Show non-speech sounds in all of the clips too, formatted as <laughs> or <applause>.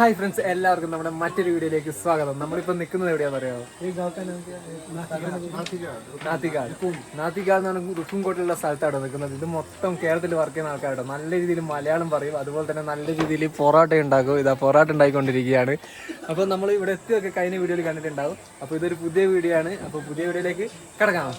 Hi friends എല്ലാവർക്കും നമ്മുടെ മറ്റൊരു വീഡിയോയിലേക്ക് സ്വാഗതം. നമ്മളിപ്പോൾ നിൽക്കുന്നത് എവിടെയാണെന്ന് അറിയാമോ നാത്തിക്കാട് എന്ന് പറഞ്ഞാൽ റുക്കുംകോട്ടിലുള്ള സ്ഥലത്താണ് നിൽക്കുന്നത്. ഇത് മൊത്തം കേരളത്തിൽ വർക്ക് ചെയ്യുന്ന ആൾക്കാരാണ് നല്ല രീതിയിൽ മലയാളം പറയും. അതുപോലെ തന്നെ നല്ല രീതിയിൽ പൊറോട്ട ഉണ്ടാക്കും. ഇതാ പൊറോട്ട ഉണ്ടായിക്കൊണ്ടിരിക്കുകയാണ്. അപ്പോൾ നമ്മൾ ഇവിടെ എത്തിയൊക്കെ കഴിഞ്ഞ വീഡിയോയിൽ കണ്ടിട്ടുണ്ടാവും. അപ്പോൾ ഇതൊരു പുതിയ വീഡിയോ ആണ്. അപ്പോൾ പുതിയ വീഡിയോയിലേക്ക് കിടക്കാം.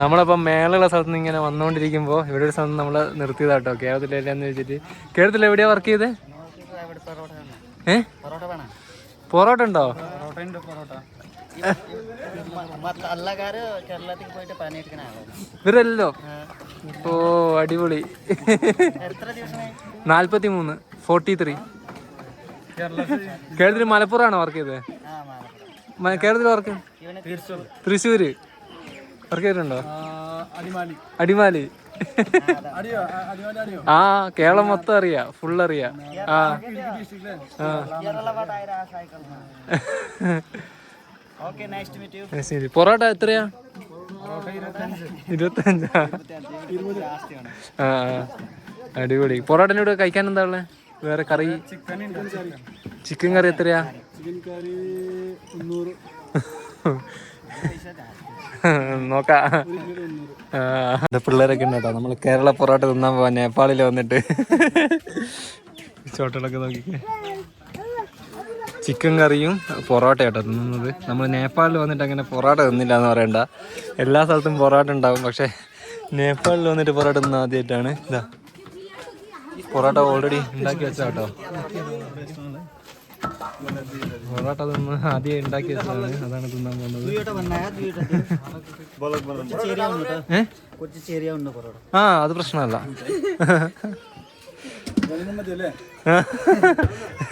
നമ്മളപ്പം മേലുള്ള സ്ഥലത്ത് നിന്ന് ഇങ്ങനെ വന്നുകൊണ്ടിരിക്കുമ്പോൾ ഇവിടെ ഒരു സ്ഥലത്ത് നമ്മൾ നിർത്തിയതാട്ടോ. കേരളത്തിലെല്ലാന്ന് വെച്ചിട്ട്. കേരളത്തിൽ എവിടെയാ വർക്ക് ചെയ്ത്? ഏ? പൊറോട്ട ഉണ്ടോ? കേരളത്തിൽ ഇവരല്ലോ? ഓ അടിപൊളി. നാല്പത്തി മൂന്ന് ഫോർട്ടി ത്രീ കേരളത്തിൽ മലപ്പുറമാണോ വർക്ക് ചെയ്തത് കേരളത്തിൽ വർക്ക് തൃശ്ശൂര്. വർക്ക് അടിമാലി. ആ കേരളം മൊത്തം അറിയാ ഫുൾ അറിയാ. ആ. പൊറോട്ട എത്രയാ? ഇരുപത്തഞ്ചാ. ആ. അടിപൊളി. പൊറോട്ടന്റെ കൂടെ കഴിക്കാൻ എന്താ ഉള്ളത് വേറെ കറി? ചിക്കൻ കറി എത്രയാ? ചിക്കൻ കറി <laughs> നോക്കാ. പിള്ളേരൊക്കെ ഉണ്ട് കേട്ടോ. നമ്മൾ കേരള പൊറോട്ട തിന്നാൻ പോവാ. നേപ്പാളിൽ വന്നിട്ട്. ചോട്ടലൊക്കെ നോക്കി. ചിക്കൻ കറിയും പൊറോട്ട കേട്ടോ തിന്നുന്നത്. നമ്മൾ നേപ്പാളിൽ വന്നിട്ട് അങ്ങനെ പൊറോട്ട തിന്നില്ല എന്ന് പറയണ്ട. എല്ലാ സ്ഥലത്തും പൊറോട്ട ഉണ്ടാവും. പക്ഷെ നേപ്പാളിൽ വന്നിട്ട് പൊറോട്ട തിന്ന ആദ്യമായിട്ടാണ് ഇതാ. പൊറോട്ട ഓൾറെഡി ഉണ്ടാക്കി വെച്ചാ കേട്ടോ പൊറോട്ട തിന്ന് ആദ്യം ഉണ്ടാക്കി വെച്ചതാണ് അതാണ് തിന്നാൻ പോകുന്നത്. ആ അത് പ്രശ്നമല്ല.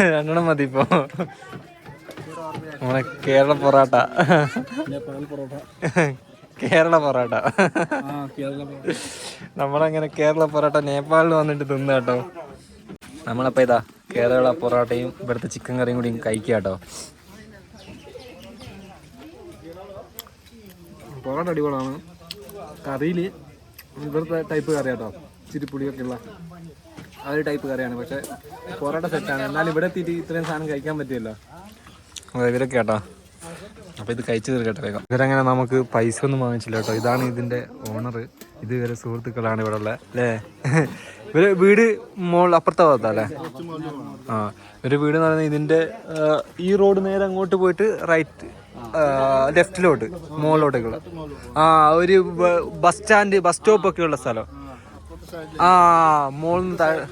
രണ്ടെണ്ണം മതി ഇപ്പോ. നമ്മളെ കേരള പൊറോട്ട. കേരള പൊറോട്ട. നമ്മളങ്ങനെ കേരള പൊറോട്ട നേപ്പാളിൽ വന്നിട്ട് തിന്നു കേട്ടോ നമ്മളപ്പോ ഇതാ കേരള പൊറോട്ടയും ഇവിടുത്തെ ചിക്കൻ കറിയും കൂടി കഴിക്കുക കേട്ടോ. പൊറോട്ട അടിപൊളിയാണ്. കറിയിൽ ഇവിടുത്തെ ടൈപ്പ് കറി കേട്ടോ ചിരിപ്പുളിയൊക്കെ ഉള്ള ആ ഒരു ടൈപ്പ് കറിയാണ്. പക്ഷെ പൊറോട്ട സെറ്റാണ് എന്നാലും ഇവിടെ എത്തിയിട്ട് ഇത്രയും സാധനം കഴിക്കാൻ പറ്റിയല്ലോ അതെ ഇവരൊക്കെ കേട്ടോ അപ്പൊ ഇത് കഴിച്ചു തീർക്കട്ടെ വേഗം. ഇവരങ്ങനെ നമുക്ക് പൈസ ഒന്നും വാങ്ങിച്ചില്ല കേട്ടോ. ഇതാണ് ഇതിന്റെ ഓണർ ഇത് ഇവരെ സുഹൃത്തുക്കളാണ് ഇവിടെ ഉള്ളത് അല്ലേ? ഇവർ വീട് മോൾ അപ്പുറത്തെ ഭാഗത്താ അല്ലേ? ആ ഒരു വീട് എന്ന് പറയുന്നത് ഇതിന്റെ ഈ റോഡ് നേരെ അങ്ങോട്ട് പോയിട്ട് റൈറ്റ് ലെഫ്റ്റിലോട്ട് മുകളിലോട്ടേക്കുള്ള ആ ഒരു ബസ് സ്റ്റാൻഡ് ബസ് സ്റ്റോപ്പ് ഒക്കെ ഉള്ള സ്ഥലം. ആ മോളിൽ താഴെ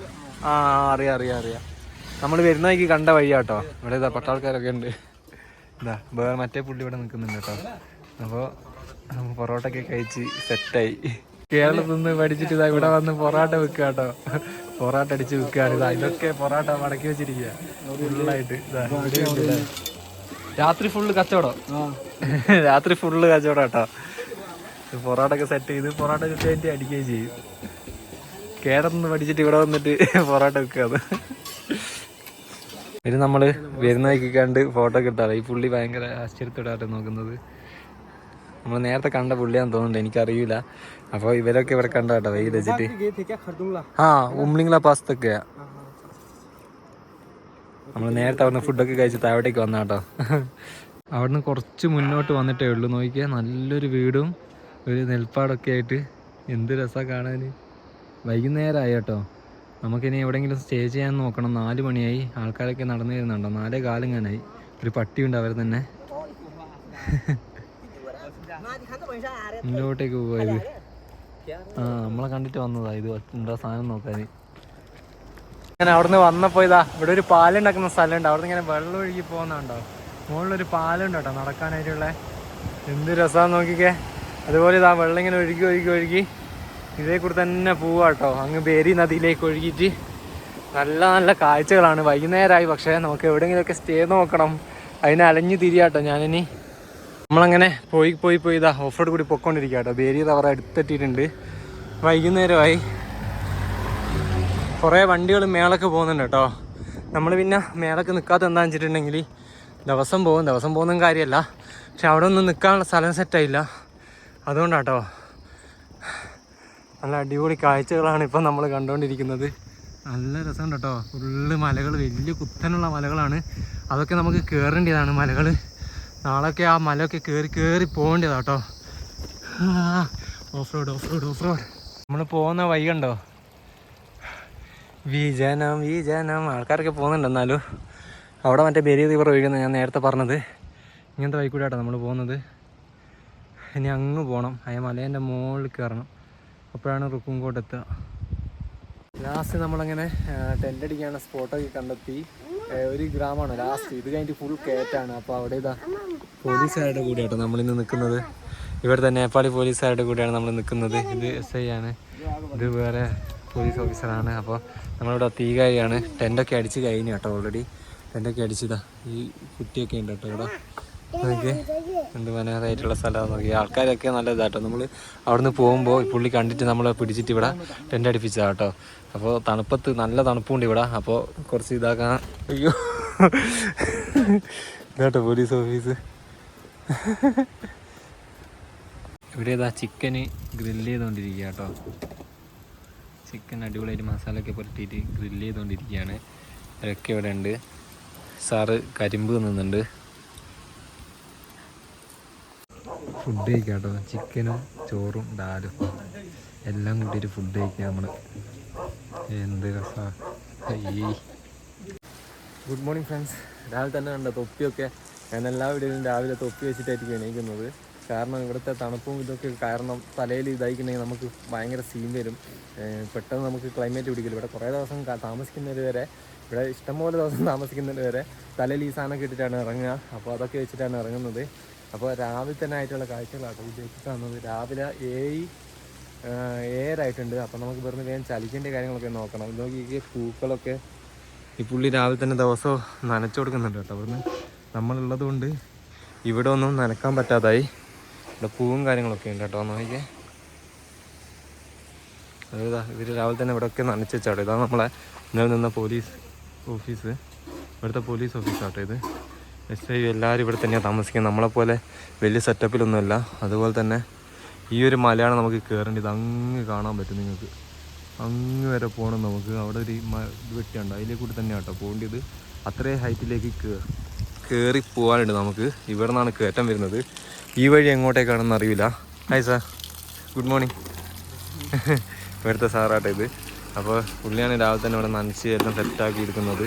ആ അറിയാം അറിയാം അറിയാം. നമ്മൾ വരുന്ന കണ്ട വഴിയാട്ടോ. ഇവിടെ ഇതാ പട്ടാൾക്കാരൊക്കെ ഉണ്ട്. ഇതാ വേറെ മറ്റേ പുള്ളി ഇവിടെ നിൽക്കുന്നുണ്ട് കേട്ടോ. അപ്പോൾ പൊറോട്ടയൊക്കെ കഴിച്ച് സെറ്റായി. കേരളത്തിൽ നിന്ന് പഠിച്ചിട്ട് ഇതാ ഇവിടെ വന്ന് പൊറോട്ട വെക്കുക കേട്ടോ. പൊറോട്ട അടിച്ച് വെക്കുകയാണ് ഇതാ ഇതൊക്കെ പൊറോട്ട മടക്കി വെച്ചിരിക്കുക. ഫുള്ളായിട്ട്. രാത്രി ഫുള്ള് കച്ചവടം. രാത്രി ഫുള്ള് കച്ചവടം കേട്ടോ. പൊറോട്ട ഒക്കെ സെറ്റ് ചെയ്ത് പൊറോട്ട സെറ്റ് അടിക്കുകയും ചെയ്യും. കേരളത്തിൽ നിന്ന് പഠിച്ചിട്ട് ഇവിടെ വന്നിട്ട് പൊറോട്ട വെക്കുകയാണ് ഇത് നമ്മൾ വരുന്നതൊക്കെ കണ്ട് ഫോട്ടോ ഒക്കെ ഈ പുള്ളി ഭയങ്കര ആശ്ചര്യത്തോടായിട്ട് നോക്കുന്നത്. നമ്മൾ നേരത്തെ കണ്ട പുള്ളിയാന്ന് തോന്നുന്നുണ്ട് എനിക്കറിയില്ല അപ്പോൾ ഇവരൊക്കെ ഇവിടെ കണ്ട കേട്ടോ വെയിൽ വെച്ചിട്ട് ആ ഉമ്ലിംഗ്ല പാസ്തൊക്കെയാ നമ്മൾ നേരത്തെ അവിടുന്ന് ഫുഡൊക്കെ കഴിച്ച് താഴോട്ടേക്ക് വന്ന കേട്ടോ അവിടുന്ന് കുറച്ച് മുന്നോട്ട് വന്നിട്ടേ ഉള്ളൂ. നോക്കിയാൽ നല്ലൊരു വീടും ഒരു നെൽപ്പാടൊക്കെ ആയിട്ട്. എന്ത് രസമാണ് കാണാൻ വൈകുന്നേരമായി കേട്ടോ. നമുക്കിനി എവിടെയെങ്കിലും സ്റ്റേ ചെയ്യാൻ നോക്കണം. നാല് മണിയായി. ആൾക്കാരൊക്കെ നടന്നു വരുന്നുണ്ടോ? നാലേ കാലിങ്ങാനായി. ഒരു പട്ടിയുണ്ട് അവർ തന്നെ. മുന്നോട്ടേക്ക് പോയത് ആ നമ്മളെ കണ്ടിട്ട് വന്നതാ ഇത്. എന്താ സാധനം നോക്കാൻ? ഞാൻ അവിടുന്ന് വന്നപ്പോ ഇതാ ഇവിടെ ഒരു പാലുണ്ടാക്കുന്ന സ്ഥലമുണ്ട്. അവിടുന്ന് ഇങ്ങനെ വെള്ളം ഒഴുകി പോകുന്നുണ്ടോ? മുകളിലൊരു പാലുണ്ട് കേട്ടോ നടക്കാനായിട്ടുള്ള. എന്ത് രസമാണ് നോക്കിക്കേ. അതുപോലെ ഇതാ വെള്ളം ഇങ്ങനെ ഒഴുകി ഒഴുകി ഒഴുകി. ഇതേ കൂടെ തന്നെ പോവാ കേട്ടോ അങ്ങ് ബേരി നദിയിലേക്ക് ഒഴുകിയിട്ട് നല്ല നല്ല കാഴ്ചകളാണ്. വൈകുന്നേരമായി പക്ഷേ നമുക്ക് എവിടെയെങ്കിലുമൊക്കെ സ്റ്റേ നോക്കണം. അതിനെ അലഞ്ഞു തിരിയാട്ടോ ഞാനിനി. നമ്മളങ്ങനെ പോയി പോയി പോയി ഇതാ ഓഫ് റോഡ് കൂടി പൊക്കോണ്ടിരിക്കുക കേട്ടോ ബേരി തവറ അടുത്തെത്തിയിട്ടുണ്ട്. വൈകുന്നേരമായി. കുറേ വണ്ടികൾ മേളൊക്കെ പോകുന്നുണ്ട് കേട്ടോ. നമ്മൾ പിന്നെ മേളൊക്കെ നിൽക്കാത്ത എന്താണെന്ന് വെച്ചിട്ടുണ്ടെങ്കിൽ ദിവസം പോകും. ദിവസം പോകുന്ന കാര്യമല്ല. പക്ഷെ അവിടെ ഒന്നും നിൽക്കാനുള്ള സ്ഥലം സെറ്റായില്ല അതുകൊണ്ടാട്ടോ നല്ല അടിപൊളി കാഴ്ചകളാണ് ഇപ്പം നമ്മൾ കണ്ടുകൊണ്ടിരിക്കുന്നത്. നല്ല രസമുണ്ട് കേട്ടോ ഫുള്ള് മലകൾ വലിയ കുത്തനുള്ള മലകളാണ്. അതൊക്കെ നമുക്ക് കയറേണ്ടതാണ് മലകൾ നാളൊക്കെ ആ മലയൊക്കെ കയറി കയറി പോകേണ്ടതാണ് കേട്ടോ off road off road off road നമ്മൾ പോകുന്ന വഴി വിജനം വിജനം. ആൾക്കാരൊക്കെ പോകുന്നുണ്ട് എന്നാലും. അവിടെ മറ്റേ ബെരിയ റിവർ ഒഴുകുന്നത് ഞാൻ നേരത്തെ പറഞ്ഞത്. ഇങ്ങനത്തെ വഴി കൂടെ നമ്മൾ പോകുന്നത്. ഇനി അങ്ങ് പോകണം അയ മലേന്റെ മുകളിൽ കയറണം അപ്പോഴാണ് റുക്കുംകോട്ട് എത്തുക. ലാസ്റ്റ് നമ്മളങ്ങനെ ടെന്റ് അടിക്കാനുള്ള സ്പോട്ടൊക്കെ കണ്ടെത്തി. ഒരു ഗ്രാമമാണ്. ലാസ്റ്റ് ഇത് കഴിഞ്ഞിട്ട് ഫുൾ കയറ്റാണ് അപ്പോൾ അവിടെ ഇതാ പോലീസുകാരുടെ കൂടെയാട്ടോ നമ്മളിന്ന് നിൽക്കുന്നത്. ഇവിടെ തന്നെ നേപ്പാളി പോലീസുകാരുടെ കൂടെയാണ് നമ്മൾ നിൽക്കുന്നത്. ഇത് എസ് ഐ ആണ്. ഇത് വേറെ പോലീസ് ഓഫീസറാണ് അപ്പോൾ നമ്മളിവിടെ തീകാരിയാണ് ടെന്റൊക്കെ അടിച്ച് കഴിഞ്ഞു കേട്ടോ ഓൾറെഡി ടെന്റൊക്കെ അടിച്ചതാ ഈ കുട്ടിയൊക്കെ ഉണ്ട് കേട്ടോ ഇവിടെ. നോക്കി എന്ത് മനോഹരമായിട്ടുള്ള സ്ഥലമാണ് നോക്കി ആൾക്കാരൊക്കെ നല്ല ഇതാട്ടോ. നമ്മൾ അവിടുന്ന് പോകുമ്പോൾ പുള്ളി കണ്ടിട്ട് നമ്മളെ പിടിച്ചിട്ട് ഇവിടെ ടെന്റ് അടിപ്പിച്ചതാ കേട്ടോ അപ്പോൾ തണുപ്പത്ത് നല്ല തണുപ്പുണ്ട് ഇവിടെ. അപ്പോൾ കുറച്ച് ഇതാക്കാൻ അയ്യോ. ഇതാട്ടോ പോലീസ് ഓഫീസ്. ഇവിടെ ഇതാ ചിക്കന് ഗ്രില്ല് ചെയ്തുകൊണ്ടിരിക്കുക കേട്ടോ ചിക്കൻ അടിപൊളിയായിട്ട് മസാലയൊക്കെ പുരട്ടിയിട്ട് ഗ്രില്ല് ചെയ്തുകൊണ്ടിരിക്കുകയാണ് അതൊക്കെ ഇവിടെ ഉണ്ട്. സാറ് കരിമ്പ് നിന്നുണ്ട് ഫുഡ് കഴിക്കാം കേട്ടോ ചിക്കനും ചോറും ഡാലും എല്ലാം കൂട്ടിയിട്ട് ഫുഡ് കഴിക്കാം നമ്മൾ എന്ത് രസമാണ് ഗുഡ് മോർണിംഗ് ഫ്രണ്ട്സ് രാവിലെ തന്നെ കണ്ട തൊപ്പിയൊക്കെ ഞാൻ എല്ലാ വീടുകളിലും രാവിലെ തൊപ്പി വെച്ചിട്ടായിരിക്കും എണീക്കുന്നത്. കാരണം ഇവിടുത്തെ തണുപ്പും ഇതൊക്കെ കാരണം തലയിൽ ഇതായിക്കുന്നെങ്കിൽ നമുക്ക് ഭയങ്കര സീൻ വരും. പെട്ടെന്ന് നമുക്ക് ക്ലൈമറ്റ് പിടിക്കില്ല. ഇവിടെ കുറേ ദിവസം താമസിക്കുന്നവർ വരെ ഇവിടെ ഇഷ്ടംപോലെ ദിവസം താമസിക്കുന്നവർ വരെ തലയിൽ ഈ സാധനമൊക്കെ ഇട്ടിട്ടാണ് ഇറങ്ങുക. അപ്പോൾ അതൊക്കെ വെച്ചിട്ടാണ് ഇറങ്ങുന്നത്. അപ്പോൾ രാവിലെ തന്നെ ആയിട്ടുള്ള കാഴ്ചകളാട്ടോ ഉദ്ദേശിച്ച് കാണുന്നത് രാവിലെ ഏഴ് ഏറായിട്ടുണ്ട് അപ്പോൾ നമുക്ക് വെറും വേഗം ചലിക്കേണ്ട കാര്യങ്ങളൊക്കെ നോക്കണം. നോക്കി ഈ പൂക്കളൊക്കെ ഈ പുള്ളി രാവിലെ തന്നെ ദിവസവും നനച്ചു കൊടുക്കുന്നുണ്ട് കേട്ടോ. അവിടുന്ന് നമ്മളുള്ളത് കൊണ്ട് ഇവിടെ ഒന്നും നനക്കാൻ പറ്റാതായി. ഇവിടെ പൂവും കാര്യങ്ങളൊക്കെ ഉണ്ട് കേട്ടോ. നോക്കിയേ അതാ ഇവർ രാവിലെ തന്നെ ഇവിടെയൊക്കെ നനച്ച് വെച്ചാട്ടോ. ഇതാണ് നമ്മളെ ഇന്നലെ നിന്ന പോലീസ് ഓഫീസ്. ഇവിടുത്തെ പോലീസ് ഓഫീസാട്ടോ ഇത്. എസ് ഐ എല്ലാവരും ഇവിടെ തന്നെയാണ് താമസിക്കുന്നത്. നമ്മളെപ്പോലെ വലിയ സെറ്റപ്പിലൊന്നുമല്ല അതുപോലെ തന്നെ ഈ ഒരു മലയാണ് നമുക്ക് കയറേണ്ടത് അങ്ങ് കാണാൻ പറ്റും നിങ്ങൾക്ക്. അങ്ങ് വരെ പോകണം നമുക്ക്. അവിടെ ഒരു ഇത് വെട്ടിയുണ്ട്. അതിലേക്ക് കൂടി തന്നെയാണ് കേട്ടോ പോകേണ്ടത് അത്രയും ഹൈറ്റിലേക്ക് കയറി പോകാനുണ്ട് നമുക്ക്. ഇവിടെ നിന്നാണ് കയറ്റം വരുന്നത്. ഈ വഴി എങ്ങോട്ടേക്കാണെന്ന് അറിയില്ല. ഹായ് സാർ ഗുഡ് മോർണിംഗ് ഇവിടുത്തെ സാറാട്ടെ ഇത്. അപ്പോൾ പുള്ളിയാണ് രാവിലെ തന്നെ ഇവിടെ നനച്ച് എല്ലാം സെറ്റാക്കി എടുക്കുന്നത്.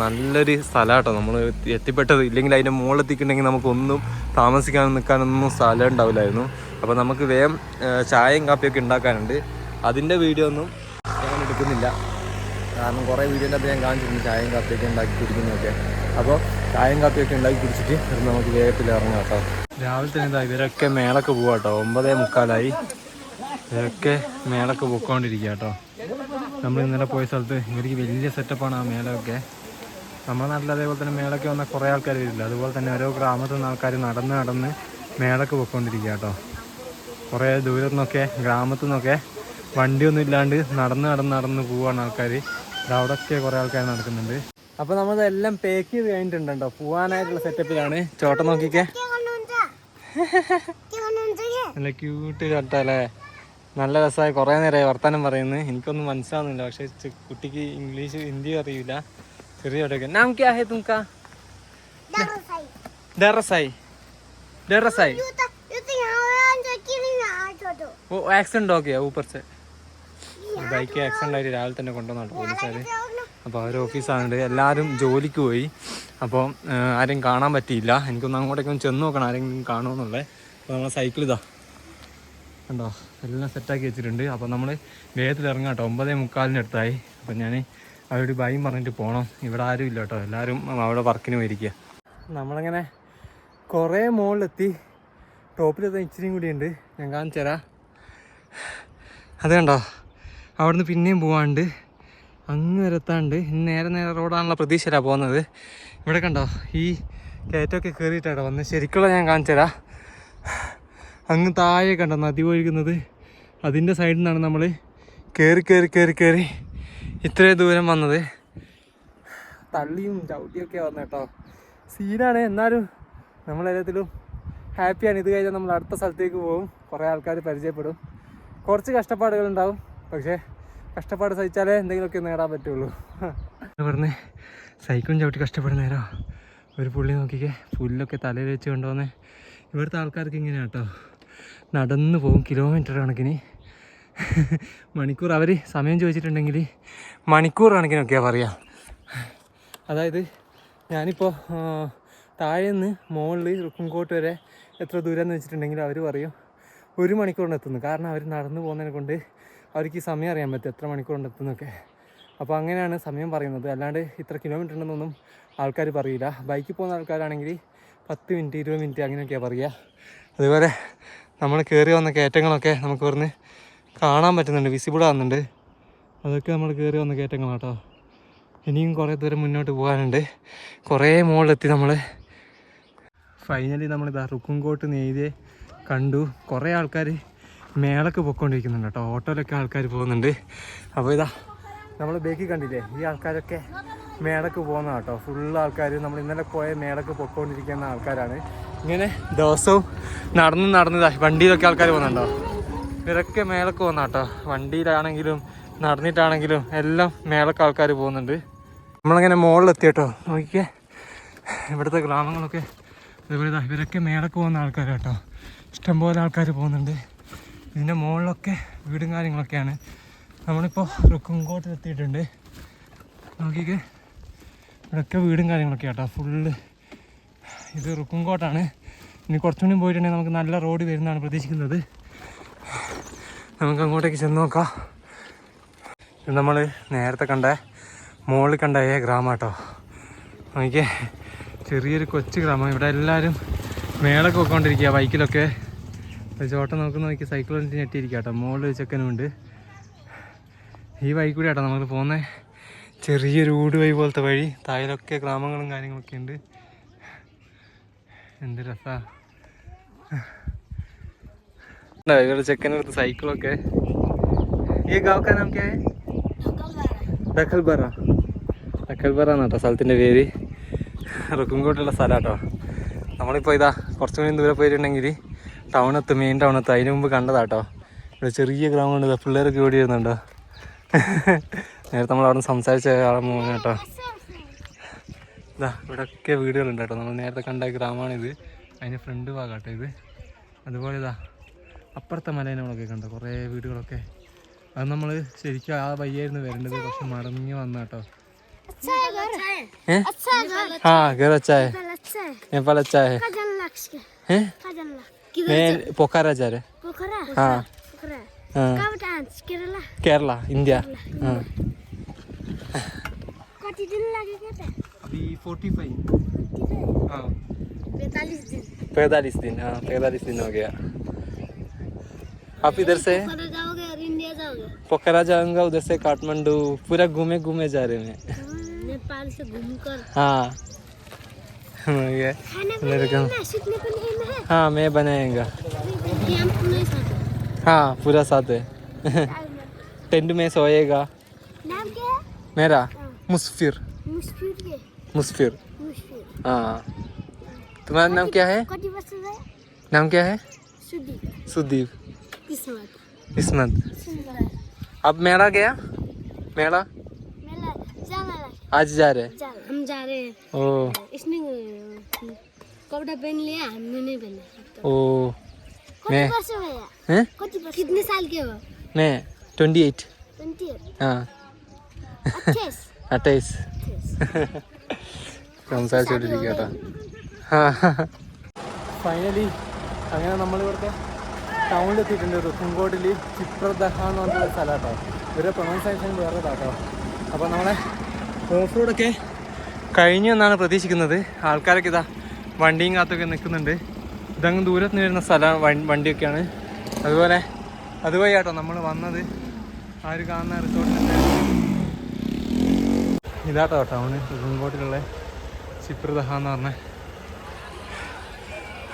നല്ലൊരു സ്ഥലമാട്ടോ. നമ്മൾ എത്തിപ്പെട്ടത്. ഇല്ലെങ്കിൽ അതിന്റെ മുകളിൽ എത്തിക്കണമെങ്കിൽ നമുക്കൊന്നും താമസിക്കാനും നിൽക്കാനൊന്നും സ്ഥലം ഉണ്ടാവില്ലായിരുന്നു. അപ്പോൾ നമുക്ക് വേഗം ചായയും കാപ്പിയൊക്കെ ഉണ്ടാക്കാനുണ്ട്. അതിന്റെ വീഡിയോ ഒന്നും ഞാൻ എടുക്കുന്നില്ല. കാരണം കുറേ വീഡിയോന്റെ അത് ഞാൻ കാണിച്ചിട്ടുണ്ട്. ചായയും കാപ്പിയൊക്കെ ഉണ്ടാക്കി കുടിക്കുന്നതൊക്കെ. അപ്പോൾ ചായയും കാപ്പിയൊക്കെ ഉണ്ടാക്കി കുടിച്ചിട്ട് നമുക്ക് വേഗത്തിൽ ഇറങ്ങാം കേട്ടോ. രാവിലെ തന്നെ ഇതാ ഇവരൊക്കെ മേളക്ക് പോവാ കേട്ടോ ഒമ്പതേ മുക്കാലായി. ഇവരൊക്കെ മേളക്ക് പൊക്കോണ്ടിരിക്കുക കേട്ടോ. നമ്മൾ ഇന്നലെ പോയ സ്ഥലത്ത് ഇവർക്ക് വലിയ സെറ്റപ്പാണ് ആ മേളമൊക്കെ നമ്മുടെ നാട്ടിൽ അതേപോലെ തന്നെ മേളയ്ക്ക് വന്ന കുറേ ആൾക്കാർ വരില്ല. അതുപോലെ തന്നെ ഓരോ ഗ്രാമത്തിൽ നിന്ന് ആൾക്കാർ നടന്ന് നടന്ന് മേളക്ക് പൊയ്ക്കൊണ്ടിരിക്കുക കേട്ടോ കുറേ ദൂരത്തു നിന്നൊക്കെ ഗ്രാമത്തിൽ നിന്നൊക്കെ വണ്ടിയൊന്നും ഇല്ലാണ്ട് നടന്ന് നടന്ന് നടന്ന് പോവാണ് ആൾക്കാർ അവിടെയൊക്കെ കുറേ ആൾക്കാർ നടക്കുന്നുണ്ട്. അപ്പോൾ നമ്മളെല്ലാം പാക്ക് ചെയ്ത് കഴിഞ്ഞിട്ടുണ്ടോ പോവാനായിട്ടുള്ള സെറ്റപ്പിലാണ് ചോട്ട നോക്കിക്കേ. നല്ല ക്യൂട്ട് ചോട്ടല്ലേ നല്ല രസമായി കുറേ നേരമായി വർത്തമാനം പറയുന്നത് എനിക്കൊന്നും മനസ്സിലാവുന്നില്ല. പക്ഷേ കുട്ടിക്ക് ഇംഗ്ലീഷ് ഹിന്ദി അറിയില്ല ചെറിയ नाम क्या है तुमका? दरसाई दरसाई ഓ ആക്സിഡന്റ് ഓക്കെ ഊപ്പർ ബൈക്ക് ആക്സിഡന്റ് ആയിട്ട് രാവിലെ തന്നെ കൊണ്ടുവന്നാട്ടോ പോലീസുകാർ അപ്പോൾ അവർ ഓഫീസാണ് എല്ലാവരും ജോലിക്ക് പോയി. അപ്പോൾ ആരെയും കാണാൻ പറ്റിയില്ല. എനിക്കൊന്ന് അങ്ങോട്ടേക്കൊന്ന് ചെന്ന് നോക്കണം ആരെങ്കിലും കാണുമെന്നുള്ളത് അപ്പോൾ നമ്മളെ സൈക്കിൾ ഇതാ. കണ്ടോ? എല്ലാം സെറ്റാക്കി വെച്ചിട്ടുണ്ട്. അപ്പോൾ നമ്മൾ വേഗത്തിൽ ഇറങ്ങാം കേട്ടോ. ഒമ്പതേ മുക്കാലിന്റെ അടുത്തായി. അപ്പോൾ ഞാൻ അവരോട് ഭയം പറഞ്ഞിട്ട് പോകണം ഇവിടെ ആരും ഇല്ല കേട്ടോ എല്ലാവരും അവിടെ വർക്കിന് പോയിരിക്കുക നമ്മളങ്ങനെ കുറേ മുകളിലെത്തി ടോപ്പിലെത്താൻ ഇച്ചിരിയും കൂടി ഉണ്ട്. ഞാൻ കാണിച്ചു തരാം. അത് കണ്ടോ? അവിടുന്ന് പിന്നെയും പോവാണ്ട്. അങ്ങ് വരെ എത്താണ്ട് ഇനി നേരെ നേരെ റോഡാണല്ലോ പ്രതീക്ഷയിലാണ് പോകുന്നത്. ഇവിടെ കണ്ടോ? ഈ കയറ്റമൊക്കെ കയറിയിട്ടാണ് വന്ന് ശരിക്കുള്ള ഞാൻ കാണിച്ചു തരാം. അങ്ങ് താഴെ കണ്ടോ? നദി ഒഴുകുന്നത്. അതിന്റെ സൈഡിൽ നിന്നാണ് നമ്മൾ കയറി കയറി കയറി കയറി ഇത്രയും ദൂരം വന്നത്. തള്ളിയും ചവിട്ടിയൊക്കെ വന്നു കേട്ടോ. സീനാണ്. എന്നാലും നമ്മളെല്ലാത്തിലും ഹാപ്പിയാണ്. ഇത് കഴിഞ്ഞാൽ നമ്മൾ അടുത്ത സ്ഥലത്തേക്ക് പോകും. കുറേ ആൾക്കാർ പരിചയപ്പെടും. കുറച്ച് കഷ്ടപ്പാടുകൾ ഉണ്ടാവും. പക്ഷേ കഷ്ടപ്പാട് സഹിച്ചാലേ എന്തെങ്കിലുമൊക്കെ നേടാൻ പറ്റുള്ളൂ. പറഞ്ഞ് സൈക്കിളും ചവിട്ടി കഷ്ടപ്പെടുന്ന നേരം? ഒരു പുള്ളി നോക്കിക്കേ. പുല്ലൊക്കെ തലയിൽ വെച്ച് കൊണ്ടുവന്നേ ഇവിടുത്തെ ആൾക്കാർക്ക് ഇങ്ങനെയാട്ടോ കേട്ടോ. നടന്നു പോകും. കിലോമീറ്റർ കണക്കിന്. മണിക്കൂർ അവർ സമയം ചോദിച്ചിട്ടുണ്ടെങ്കിൽ മണിക്കൂർ കണക്കിനൊക്കെയാണ് പറയുക അതായത് ഞാനിപ്പോൾ താഴെ നിന്ന് മുകളിൽ റുക്കുംകോട്ട് വരെ എത്ര ദൂരം എന്ന് വെച്ചിട്ടുണ്ടെങ്കിൽ അവർ പറയും ഒരു മണിക്കൂറിന് എത്തുന്നു. കാരണം അവർ നടന്നു പോകുന്നതിനെ കൊണ്ട് അവർക്ക് ഈ സമയം അറിയാൻ പറ്റും എത്ര മണിക്കൂറിന് എത്തുന്നൊക്കെ അപ്പോൾ അങ്ങനെയാണ് സമയം പറയുന്നത്. അല്ലാണ്ട് ഇത്ര കിലോമീറ്റർ ഉണ്ടെന്നൊന്നും ആൾക്കാർ പറയില്ല. ബൈക്കിൽ പോകുന്ന ആൾക്കാരാണെങ്കിൽ പത്ത് മിനിറ്റ് ഇരുപത് മിനിറ്റ് അങ്ങനെയൊക്കെയാണ് പറയുക അതുപോലെ നമ്മൾ കയറി വന്ന കയറ്റങ്ങളൊക്കെ നമുക്ക് ഇവിടുന്ന് കാണാൻ പറ്റുന്നുണ്ട് വിസിബിൾ ആകുന്നുണ്ട് അതൊക്കെ നമ്മൾ കയറി വന്ന കയറ്റങ്ങളാണ് കേട്ടോ ഇനിയും കുറേ ദൂരം മുന്നോട്ട് പോകാനുണ്ട്. കുറേ മുകളിലെത്തി നമ്മൾ ഫൈനലി നമ്മളിതാ റുക്കുംകോട്ട് നെയ്തേ കണ്ടു. കുറേ ആൾക്കാർ മേളക്ക് പൊയ്ക്കൊണ്ടിരിക്കുന്നുണ്ട് കേട്ടോ. ഓട്ടോയിലൊക്കെ ആൾക്കാർ പോകുന്നുണ്ട്. അപ്പോൾ ഇതാ നമ്മൾ ബേക്കിൽ കണ്ടില്ലേ? ഈ ആൾക്കാരൊക്കെ മേളക്ക് പോകുന്ന കേട്ടോ. ഫുള്ള് ആൾക്കാർ നമ്മൾ ഇന്നലെ പോയ മേളക്ക് പൊയ്ക്കൊണ്ടിരിക്കുന്ന ആൾക്കാരാണ്. ഇങ്ങനെ ദിവസവും നടന്ന് നടന്ന് ഇതാ വണ്ടിയിലൊക്കെ ആൾക്കാർ പോകുന്നുണ്ടോ? ഇവരൊക്കെ മേലക്ക് പോകുന്ന വണ്ടിയിലാണെങ്കിലും നടന്നിട്ടാണെങ്കിലും എല്ലാം മേലക്ക് ആൾക്കാർ പോകുന്നുണ്ട്. നമ്മളങ്ങനെ മുകളിലെത്തി കേട്ടോ നോക്കിക്കേ. ഇവിടുത്തെ ഗ്രാമങ്ങളൊക്കെ അതുപോലെ ഇവരൊക്കെ മേലക്ക് പോകുന്ന ആൾക്കാർ കേട്ടോ ഇഷ്ടംപോലെ ആൾക്കാർ പോകുന്നുണ്ട്. ഇതിന്റെ മുകളിലൊക്കെ വീടും കാര്യങ്ങളൊക്കെയാണ്. നമ്മളിപ്പോൾ റുക്കുംകോട്ടിൽ എത്തിയിട്ടുണ്ട് നോക്കിക്കേ. ഇവിടെയൊക്കെ വീടും കാര്യങ്ങളൊക്കെ കേട്ടോ ഫുള്ള് ഇത് റുക്കുംകോട്ടാണ്. ഇനി കുറച്ചുകൂടി പോയിട്ടുണ്ടെങ്കിൽ നമുക്ക് നല്ല റോഡ് വരുന്നതാണ് പ്രതീക്ഷിക്കുന്നത്. നമുക്ക് അങ്ങോട്ടേക്ക് ചെന്ന് നോക്കാം നമ്മൾ നേരത്തെ കണ്ട മുകളിൽ കണ്ട ഏ ഗ്രാമം കേട്ടോ നോക്കിയേ ചെറിയൊരു കൊച്ചു ഗ്രാമം. ഇവിടെ എല്ലാവരും മേളൊക്കെ വെക്കൊണ്ടിരിക്കുക ബൈക്കിലൊക്കെ. ചോട്ടം നോക്കുന്ന നോക്കി സൈക്കിൾ വന്നിട്ട് ഞെട്ടിയിരിക്കുക കേട്ടോ മുകളിൽ ഒരു ചെക്കനും ഉണ്ട്. ഈ വഴി കൂടി കേട്ടോ നമ്മൾ പോകുന്നത് ചെറിയൊരു ഊട് വഴി പോലത്തെ വഴി. തായലൊക്കെ ഗ്രാമങ്ങളും കാര്യങ്ങളൊക്കെ ഉണ്ട്. എന്ത് രസാ. ഇവരുടെ ചെക്കനെടുത്ത് സൈക്കിളൊക്കെ ഈ ഗാവ് നമുക്ക് ഡക്കൽബറ ഡക്കൽബറ ഹൈ കേട്ടോ സ്ഥലത്തിന്റെ പേര്. റുക്കുംകോട്ടുള്ള സ്ഥലം കേട്ടോ നമ്മളിപ്പോൾ ഇതാ കുറച്ചും കൂടി ദൂരെ പോയിട്ടുണ്ടെങ്കിൽ ടൗണെത്ത് മെയിൻ ടൗണെത്ത് അതിന് മുമ്പ് കണ്ടതാട്ടോ. ഇവിടെ ചെറിയ ഗ്രൗണ്ട് ഇതാ പിള്ളേരൊക്കെ ഓടി വരുന്നുണ്ടോ നേരത്തെ നമ്മൾ അവിടെ നിന്ന് സംസാരിച്ച ആളെ മോനെ കേട്ടോ. ഇതാ ഇവിടെയൊക്കെ വീടുകളുണ്ട് കേട്ടോ. നമ്മൾ നേരത്തെ കണ്ട ഗ്രാമമാണിത്. അതിന്റെ ഫ്രണ്ട് ഭാഗം കേട്ടോ ഇത്. അതുപോലെ ഇതാ അപ്പുറത്തെ മലേനെ നമ്മളൊക്കെ കണ്ടോ കുറേ വീടുകളൊക്കെ അത് നമ്മൾ ശരിക്കും ആ വയ്യായിരുന്നു വരേണ്ടത് പക്ഷെ മടങ്ങി വന്ന കേട്ടോ अच्छा है घर हैं? अच्छा है घर हाँ घर अच्छा है कल अच्छा है नेपाल अच्छा है खजन लक्ष के हैं? खजन लक्ष मैं पोखरा जा रहे पोखरा हाँ पोखरा हाँ कब डांस केरला केरला इंडिया हाँ कति दिन लागेको त अभी फोर्टी फाइव हाँ पैँतालिस दिन पैंतालीस दिन हाँ पैंतालीस दिन हो गया आप इधर से? पोखरा जाओगे और इंडिया जाओगे। पोखरा जाऊँगा उधर से काठमांडू। पूरा घूमे घूमे जा रहे मैं। नेपाल से घूमकर। हाँ। मेरे को सीखने को है? हाँ मैं बनाएगा। हाँ। पूरा साथ है। <laughs> टेंट में सोएगा। नाम क्या है? मेरा? मुस्फिर। मुस्फिर मुस्फिर। मुस्फिर। हाँ। तुम्हारा नाम क्या है? है? नाम क्या है? सुदीप। सुदीप। किस्मत इस्मत सुंदर अब मेला गया मेला मेला जाना लगा आज जा रहे जा हम जा रहे हैं ओ इसने अ, कपड़ा पहन लिया हमने नहीं पहना ओ कति मैं वर्ष हो गया हैं कति वर्ष कितने साल के हो मैं ट्वेंटी एट ट्वेंटी हाँ अट्ठाईस अट्ठाईस സംസാരിച്ചോണ്ടിരിക്കുക കേട്ടോ ഫൈനലി അങ്ങനെ നമ്മൾ എത്തിയിട്ടുണ്ട് റുക്കുംകോട്ടിൽ ചിപ്രദഹ എന്ന് പറഞ്ഞ സ്ഥലം കേട്ടോ ഒരു പ്രൊണൗൺസേഷൻ വേറെ കേട്ടോ അപ്പോൾ നമ്മളെ ഓഫ് റോഡൊക്കെ കഴിഞ്ഞു എന്നാണ് പ്രതീക്ഷിക്കുന്നത്. ആൾക്കാരൊക്കെ ഇതാ വണ്ടിയും കാത്തൊക്കെ നിൽക്കുന്നുണ്ട്. ഇതങ്ങ് ദൂരത്ത് നിന്ന് വരുന്ന വൺ- വണ്ടിയൊക്കെയാണ്. അതുപോലെ അതുവഴി കേട്ടോ നമ്മൾ വന്നത്. ആ ഒരു കാണുന്ന റിസോർട്ടിന്റെ ഇതാട്ടോ ടൗണ് റുക്കുംകോട്ടിലുള്ള ചിത്രദഹ എന്ന് പറഞ്ഞ.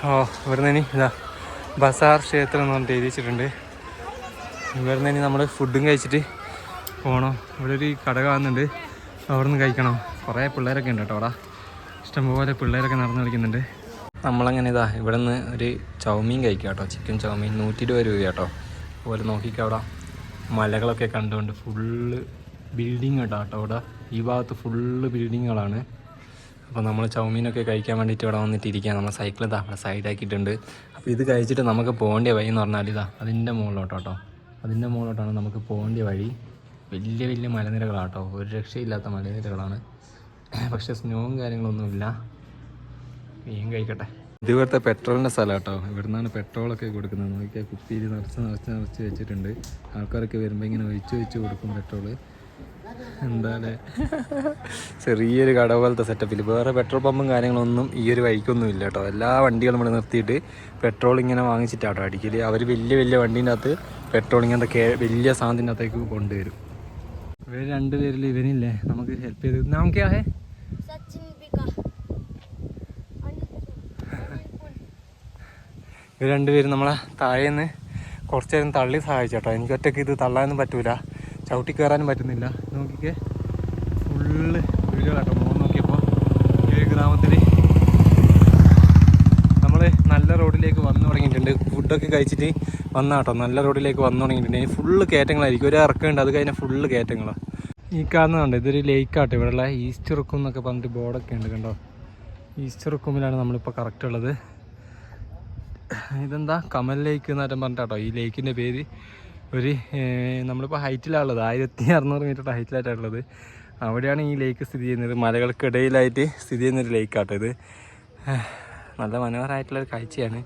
ഓ ഇവിടുന്ന് ഇനി ഇതാ ബസാർ ക്ഷേത്രം എന്ന് പറഞ്ഞിട്ട് എഴുതി വെച്ചിട്ടുണ്ട് ഇവിടുന്ന് ഇനി നമ്മൾ ഫുഡും കഴിച്ചിട്ട് പോകണം ഇവിടെ ഒരു കട കാണുന്നുണ്ട്. അവിടെ നിന്ന് കഴിക്കണം. കുറേ പിള്ളേരൊക്കെ ഉണ്ട് കേട്ടോ അവിടെ. ഇഷ്ടംപോലെ പിള്ളേരൊക്കെ നടന്നു കളിക്കുന്നുണ്ട്. നമ്മളങ്ങനെ ഇതാ ഇവിടെ നിന്ന് ഒരു ചൗമീൻ കഴിക്കുക കേട്ടോ. ചിക്കൻ ചൗമീൻ നൂറ്റി ഇരുപത് രൂപ കേട്ടോ. അതുപോലെ നോക്കിക്കോ അവിടെ മലകളൊക്കെ കണ്ടുകൊണ്ട് ഫുള്ള് ബിൽഡിങ് കേട്ടോ കേട്ടോ. അവിടെ ഈ ഭാഗത്ത് ഫുള്ള് ബിൽഡിങ്ങുകളാണ് അപ്പോൾ നമ്മൾ ചൗമീനൊക്കെ കഴിക്കാൻ വേണ്ടിയിട്ട് ഇവിടെ വന്നിട്ട് ഇരിക്കുക നമ്മൾ സൈക്കിൾ ഇതാ അവിടെ സൈഡാക്കിയിട്ടുണ്ട് അപ്പോൾ ഇത് കഴിച്ചിട്ട് നമുക്ക് പോകേണ്ട വഴി എന്ന് പറഞ്ഞാൽ ഇതാ അതിന്റെ മുകളിലോട്ടോ കേട്ടോ അതിന്റെ മുകളിലോട്ടാണ് നമുക്ക് പോകേണ്ട വഴി. വലിയ വലിയ മലനിരകളാട്ടോ. ഒരു രക്ഷയില്ലാത്ത മലനിരകളാണ്. പക്ഷേ സ്നോവും കാര്യങ്ങളൊന്നുമില്ല. മീൻ കഴിക്കട്ടെ. ഇതുപോലത്തെ പെട്രോളിന്റെ സ്ഥലം കേട്ടോ ഇവിടുന്നാണ് പെട്രോളൊക്കെ കൊടുക്കുന്നത്. നോക്കിയാൽ കുപ്പിയിൽ നിറച്ച് നിറച്ച് നിറച്ച് വെച്ചിട്ടുണ്ട്. ആൾക്കാരൊക്കെ വരുമ്പോൾ ഇങ്ങനെ ഒഴിച്ച് ഒഴിച്ച് കൊടുക്കും പെട്രോൾ എന്താണ് ചെറിയൊരു കട പോലത്തെ സെറ്റപ്പിൽ വേറെ പെട്രോൾ പമ്പും കാര്യങ്ങളൊന്നും ഈ ഒരു വഴിക്കൊന്നും ഇല്ല കേട്ടോ. എല്ലാ വണ്ടികളും ഇവിടെ നിർത്തിയിട്ട് പെട്രോൾ ഇങ്ങനെ വാങ്ങിച്ചിട്ടാട്ടോ അടിക്കൽ അവർ വലിയ വലിയ വണ്ടീന്റെ അകത്ത് പെട്രോൾ ഇങ്ങനത്തെ വലിയ സാധനത്തിന്റെ അകത്തേക്ക് കൊണ്ടുവരും. ഇവർ രണ്ടുപേരിൽ ഇവനില്ലേ? നമുക്ക് ഹെൽപ്പ് ചെയ്ത് നമുക്ക് ഇവർ രണ്ടുപേരും നമ്മളെ താഴേന്ന് കുറച്ചേരം തള്ളി സഹായിച്ചോട്ടോ എനിക്ക് ഇത് തള്ളാനൊന്നും പറ്റൂല. ചവിട്ടി കയറാനും പറ്റുന്നില്ല. നോക്കിക്കേ. ഫുള്ള് വീടുകളാട്ടോ. മോൻ നോക്കിയപ്പോൾ ഈ ഗ്രാമത്തിൽ നമ്മൾ നല്ല റോഡിലേക്ക് വന്നു തുടങ്ങിയിട്ടുണ്ട്. ഫുഡൊക്കെ കഴിച്ചിട്ട് വന്നാട്ടോ. നല്ല റോഡിലേക്ക് വന്നു തുടങ്ങിയിട്ടുണ്ട്. ഫുള്ള് കയറ്റങ്ങളായിരിക്കും. ഒരു ഇറക്കമുണ്ട്. അത് കഴിഞ്ഞാൽ ഫുള്ള് കയറ്റങ്ങളാണ് ഈ കാണുന്നുണ്ട് ഇതൊരു ലേക്കാട്ടോ ഇവിടെയുള്ള ഈസ്റ്റ് റുക്കും എന്നൊക്കെ പറഞ്ഞിട്ട് ബോർഡൊക്കെ ഉണ്ട് കണ്ടോ? ഈസ്റ്റ് റുക്കുമ്പിലാണ് നമ്മളിപ്പോൾ കറക്റ്റ് ഉള്ളത്. ഇതെന്താ? കമൽ ലേക്ക് എന്നാറ്റം പറഞ്ഞിട്ടാട്ടോ. ഈ ലേക്കിന്റെ പേര്. ഒരു നമ്മളിപ്പോൾ ഹൈറ്റിലാണുള്ളത്. ആയിരത്തി അറുന്നൂറ് മീറ്റർ ഹൈറ്റിലായിട്ടുള്ളത് അവിടെയാണ് ഈ ലേക്ക് സ്ഥിതി ചെയ്യുന്നത്. മലകൾക്കിടയിലായിട്ട് സ്ഥിതി ചെയ്യുന്നൊരു ലേക്കാട്ടോ ഇത്. നല്ല മനോഹരമായിട്ടുള്ളൊരു കാഴ്ചയാണ്.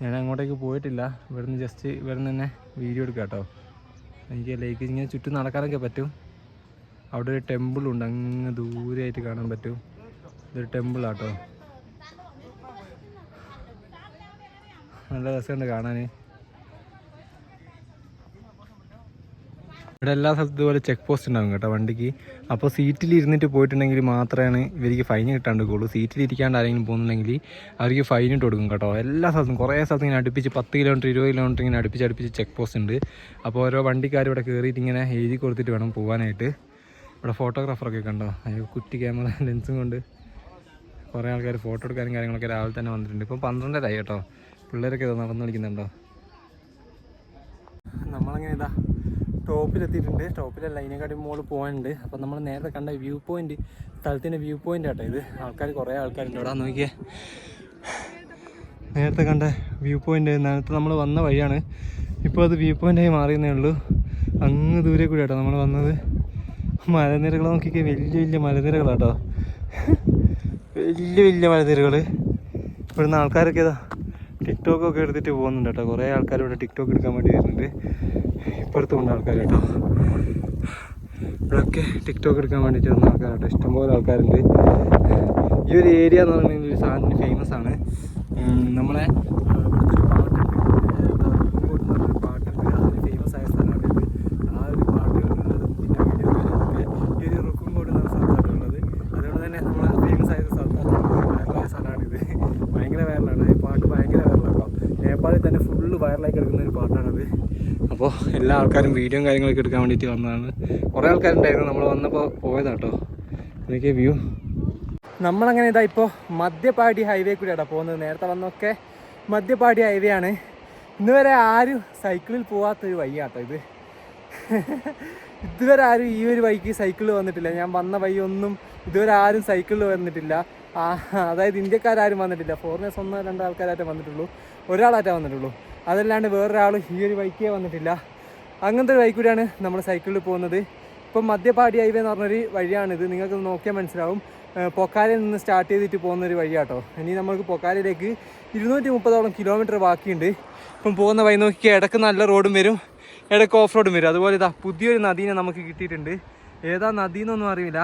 ഞാൻ അങ്ങോട്ടേക്ക് പോയിട്ടില്ല. ഇവിടുന്ന് ജസ്റ്റ് ഇവിടുന്ന് തന്നെ വീഡിയോ എടുക്കാം കേട്ടോ. എനിക്ക് ലേക്ക് ഇങ്ങനെ ചുറ്റും നടക്കാനൊക്കെ പറ്റും. അവിടെ ഒരു ടെമ്പിളുണ്ട് അങ്ങ് ദൂരെയായിട്ട് കാണാൻ പറ്റും. ഇതൊരു ടെമ്പിളാട്ടോ നല്ല രസമുണ്ട് കാണാൻ ഇവിടെ എല്ലാ സ്ഥലത്തും ഇതുപോലെ ചെക്ക് പോസ്റ്റ് ഉണ്ടാവും കേട്ടോ വണ്ടിക്ക്. അപ്പോൾ സീറ്റിൽ ഇരുന്നിട്ട് പോയിട്ടുണ്ടെങ്കിൽ മാത്രമാണ് ഇവർക്ക് ഫൈൻ കിട്ടാണ്ടിരിക്കുള്ളൂ സീറ്റിൽ ഇരിക്കാണ്ട് ആരെങ്കിലും പോകുന്നുണ്ടെങ്കിൽ അവർക്ക് ഫൈൻ ഇട്ട് കൊടുക്കും കേട്ടോ. എല്ലാ സ്ഥലത്തും കുറേ സ്ഥലത്ത് ഇങ്ങനെ അടുപ്പിച്ച് പത്ത് കിലോമീറ്റർ ഇരുപത് കിലോമീറ്റർ ഇങ്ങനെ അടുപ്പിച്ച് അടുപ്പിച്ച് ചെക്ക് പോസ്റ്റ് ഉണ്ട്. അപ്പോൾ ഓരോ വണ്ടിക്കാർ ഇവിടെ കയറിയിട്ട് ഇങ്ങനെ എഴുതി കൊടുത്തിട്ട് വേണം പോകാനായിട്ട് ഇവിടെ ഫോട്ടോഗ്രാഫറൊക്കെ കണ്ടോ? കുറ്റി ക്യാമറ ലെൻസും കൊണ്ട് കുറേ ആൾക്കാർ ഫോട്ടോ എടുക്കാനും കാര്യങ്ങളൊക്കെ രാവിലെ തന്നെ വന്നിട്ടുണ്ട്. ഇപ്പം പന്ത്രണ്ടരായി കേട്ടോ. പിള്ളേരൊക്കെ നടന്നു കളിക്കുന്നുണ്ടോ? നമ്മളങ്ങനെ ഇതാ ടോപ്പിലെത്തിയിട്ടുണ്ട്. സ്റ്റോപ്പിലല്ല ഇതിനെക്കാട്ടി മോൾ പോകാനുണ്ട് അപ്പം നമ്മൾ നേരത്തെ കണ്ട വ്യൂ പോയിന്റ് സ്ഥലത്തിന്റെ വ്യൂ പോയിന്റ് ആട്ടോ ഇത്. ആൾക്കാർ കുറേ ആൾക്കാരുണ്ട് ഇവിടെ. നോക്കിയേ. നേരത്തെ കണ്ട വ്യൂ പോയിന്റ് നേരത്തെ നമ്മൾ വന്ന വഴിയാണ്. ഇപ്പോൾ അത് വ്യൂ പോയിന്റായി മാറിയെന്നേ ഉള്ളൂ. അങ്ങ് ദൂരെ കൂടി കേട്ടോ നമ്മൾ വന്നത്. മലനിരകൾ നോക്കിക്കേ വലിയ വലിയ മലനിരകളാട്ടോ. വലിയ വലിയ മലനിരകൾ ഇവിടുന്ന് ആൾക്കാരൊക്കെ ഇതാ ടിക്ടോക്കൊക്കെ എടുത്തിട്ട് പോകുന്നുണ്ട് കേട്ടോ. കുറേ ആൾക്കാർ ഇവിടെ ടിക്ടോക്ക് എടുക്കാൻ വേണ്ടി വരുന്നുണ്ട്. ഇപ്പുറത്തും ഉണ്ട് ആൾക്കാർ കേട്ടോ ഇവിടെയൊക്കെ ടിക്ടോക്ക് എടുക്കാൻ വേണ്ടിയിട്ട് വന്ന ആൾക്കാർ കേട്ടോ ഇഷ്ടംപോലെ ആൾക്കാരുണ്ട്. ഈ ഒരു ഏരിയ എന്ന് പറഞ്ഞാൽ ഒരു സാധനം ഫേമസ് ആണ്. നമ്മളെ ആ, ഇവിടുത്തെ ഒരു പാട്ടുണ്ട് എന്താ, റുക്കുംകോട് എന്ന് പറഞ്ഞൊരു പാട്ടുണ്ട് അതിന് ഫേമസ് ആയ സ്ഥലമാണ് ഇത് ആ ഒരു പാട്ട് കേൾക്കുന്നതും പിന്നെ വീഡിയോ കാണുന്നതൊക്കെ ഈ ഒരു റുക്കുംകോട് എന്ന സ്ഥലത്താണ് ഉള്ളത് അതുകൊണ്ട് തന്നെ നമ്മൾ ഫേമസ് ആയ ഒരു സ്ഥലത്താണ് വൈറലായ സ്ഥലമാണിത് ഭയങ്കര വൈറലാണ് ഈ പാട്ട് ഭയങ്കര വൈറലാട്ടോ നേപ്പാളിൽ തന്നെ ഫുള്ള് വൈറലായി കിടക്കുന്ന ഒരു പാട്ടാണത് അപ്പോൾ എല്ലാ ആൾക്കാരും വീഡിയോ കാര്യങ്ങളൊക്കെ എടുക്കാൻ വേണ്ടിയിട്ട് വന്നതാണ്. കുറേ ആൾക്കാരുണ്ടായിരുന്നു. നമ്മൾ വന്നപ്പോൾ പോയതാട്ടോ. ഇതൊക്കെ വ്യൂ. നമ്മളങ്ങനെ ഇതാ ഇപ്പോൾ മധ്യപാടി ഹൈവേ കൂടിയാട്ടോ പോകുന്നത്. നേരത്തെ വന്നൊക്കെ മധ്യപാടി ഹൈവേ ആണ്. ഇന്ന് വരെ ആരും സൈക്കിളിൽ പോകാത്തൊരു വഴിയാട്ടോ ഇത്. ഇതുവരെ ആരും ഈ ഒരു വഴിക്ക് സൈക്കിളിൽ വന്നിട്ടില്ല. ഞാൻ വന്ന വഴി ഒന്നും ഇതുവരെ ആരും സൈക്കിളിൽ വന്നിട്ടില്ല. അതായത് ഇന്ത്യക്കാരും വന്നിട്ടില്ല. ഫോറിനേഴ്സ് ഒന്നോ രണ്ടോ ആൾക്കാരായിട്ടേ വന്നിട്ടുള്ളൂ. ഒരാളായിട്ടേ വന്നിട്ടുള്ളൂ. അതല്ലാണ്ട് വേറൊരാൾ ഈ ഒരു വഴിക്കേ വന്നിട്ടില്ല. അങ്ങനത്തെ ഒരു വഴി കൂടിയാണ് നമ്മൾ സൈക്കിളിൽ പോകുന്നത്. ഇപ്പം മധ്യപാടി ഹൈവേ എന്ന് പറഞ്ഞൊരു വഴിയാണിത്. നിങ്ങൾക്ക് നോക്കിയാൽ മനസ്സിലാവും. പൊക്കാലയിൽ നിന്ന് സ്റ്റാർട്ട് ചെയ്തിട്ട് പോകുന്ന ഒരു വഴിയാട്ടോ. ഇനി നമ്മൾക്ക് പൊക്കാലയിലേക്ക് ഇരുന്നൂറ്റി മുപ്പതോളം കിലോമീറ്റർ ബാക്കിയുണ്ട്. ഇപ്പം പോകുന്ന വഴി നോക്കി ഇടയ്ക്ക് നല്ല റോഡും വരും. ഇടയ്ക്ക് ഓഫ് റോഡും വരും. അതുപോലെ ഇതാ പുതിയൊരു നദീനെ നമുക്ക് കിട്ടിയിട്ടുണ്ട്. ഏതാ നദി എന്നൊന്നും അറിയില്ല.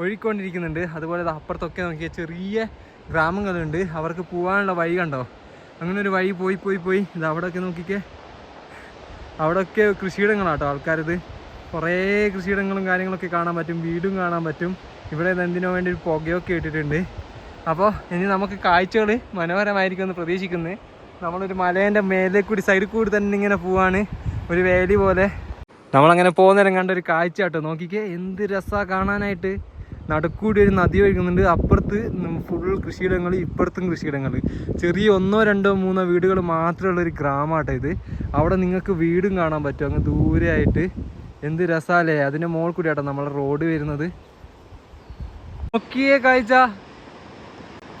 ഒഴുകിക്കൊണ്ടിരിക്കുന്നുണ്ട്. അതുപോലെ ഇതാ അപ്പുറത്തൊക്കെ നോക്കിയാൽ ചെറിയ ഗ്രാമങ്ങളുണ്ട്. അവർക്ക് പോകാനുള്ള വഴി കണ്ടോ? അങ്ങനെ ഒരു വഴി പോയി പോയി പോയി. ഇത് അവിടെയൊക്കെ നോക്കിക്കേ. അവിടെയൊക്കെ കൃഷിയിടങ്ങളാട്ടോ ആൾക്കാരിത്. കുറേ കൃഷിയിടങ്ങളും കാര്യങ്ങളൊക്കെ കാണാൻ പറ്റും വീടും കാണാൻ പറ്റും. ഇവിടെ എന്തിനോ വേണ്ടി ഒരു പുകയൊക്കെ ഇട്ടിട്ടുണ്ട്. അപ്പോൾ ഇനി നമുക്ക് കാഴ്ചകൾ മനോഹരമായിരിക്കും എന്ന് പ്രതീക്ഷിക്കുന്നത് നമ്മളൊരു മലേന്റെ മേലെ കൂടി സൈഡിൽ കൂടി തന്നെ ഇങ്ങനെ പോവാണ്. ഒരു വേലി പോലെ. നമ്മളങ്ങനെ പോകുന്നേരം കണ്ട ഒരു കാഴ്ച കേട്ടോ. നോക്കിക്കേ എന്ത് രസമാണ് കാണാനായിട്ട്. നടുക്കൂടി ഒരു നദി ഒഴുകുന്നുണ്ട്. അപ്പുറത്ത് ഫുൾ കൃഷിയിടങ്ങൾ ഇപ്പുറത്തും കൃഷിയിടങ്ങൾ ചെറിയ ഒന്നോ രണ്ടോ മൂന്നോ വീടുകൾ മാത്രമുള്ള ഒരു ഗ്രാമമാട്ടോ ഇത്. അവിടെ നിങ്ങൾക്ക് വീടും കാണാൻ പറ്റും. അങ്ങ് ദൂരെയായിട്ട്. എന്ത് രസാലേ. അതിന്റെ മോൾ കൂടിയാട്ടോ നമ്മളെ റോഡ് വരുന്നത്. നോക്കിയേ കാഴ്ച.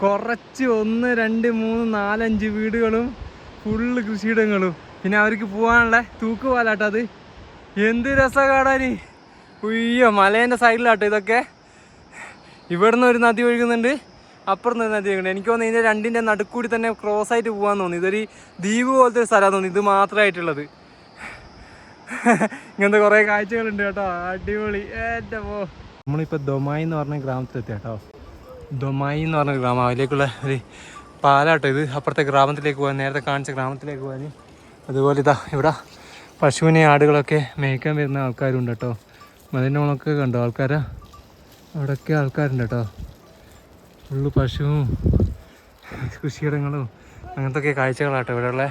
കുറച്ച് ഒന്ന് രണ്ട് മൂന്ന് നാലഞ്ച് വീടുകളും ഫുള്ള് കൃഷിയിടങ്ങളും. പിന്നെ അവർക്ക് പോകാനുള്ള തൂക്കുപാലാട്ടോ അത്. എന്ത് രസ കാടാനി ഉയ്യോ മലേന്റെ സൈഡിലാട്ടോ ഇതൊക്കെ. ഇവിടുന്ന് ഒരു നദി ഒഴുകുന്നുണ്ട് അപ്പുറത്ത് നദി ഒഴുകുന്നുണ്ട്. എനിക്ക് തോന്നുന്നു ഇതിന്റെ രണ്ടിന്റെ നടുക്കൂടി തന്നെ ക്രോസ് ആയിട്ട് പോകാൻ തോന്നി ഇതൊരു ദ്വീപ് പോലത്തെ ഒരു സ്ഥലമാണ് തോന്നി ഇത് മാത്രമായിട്ടുള്ളത്. ഇങ്ങനത്തെ കുറേ കാഴ്ചകളുണ്ട് കേട്ടോ. അടിപൊളി. ഏറ്റവും പോ. നമ്മളിപ്പോൾ ദൊമായി എന്ന് പറഞ്ഞ ഗ്രാമത്തിലെത്തി കേട്ടോ. ദൊമായി എന്ന് പറഞ്ഞ ഗ്രാമം അതിലേക്കുള്ള ഒരു പാലാട്ടോ ഇത്. അപ്പുറത്തെ ഗ്രാമത്തിലേക്ക് പോകാൻ നേരത്തെ കാണിച്ച ഗ്രാമത്തിലേക്ക് പോകാൻ അതുപോലെ ഇതാ ഇവിടെ പശുവിനെ ആടുകളൊക്കെ മേയ്ക്കാൻ വരുന്ന ആൾക്കാരുണ്ട് കേട്ടോ. അതിന്റെ മുളൊക്കെ കണ്ടോ? ആൾക്കാരാ? അവിടെയൊക്കെ ആൾക്കാരുണ്ട് കേട്ടോ ഫുള്ള് പശുവും കൃഷിയിടങ്ങളും അങ്ങനത്തെ ഒക്കെ കാഴ്ചകളാട്ടോ ഇവിടെയുള്ള.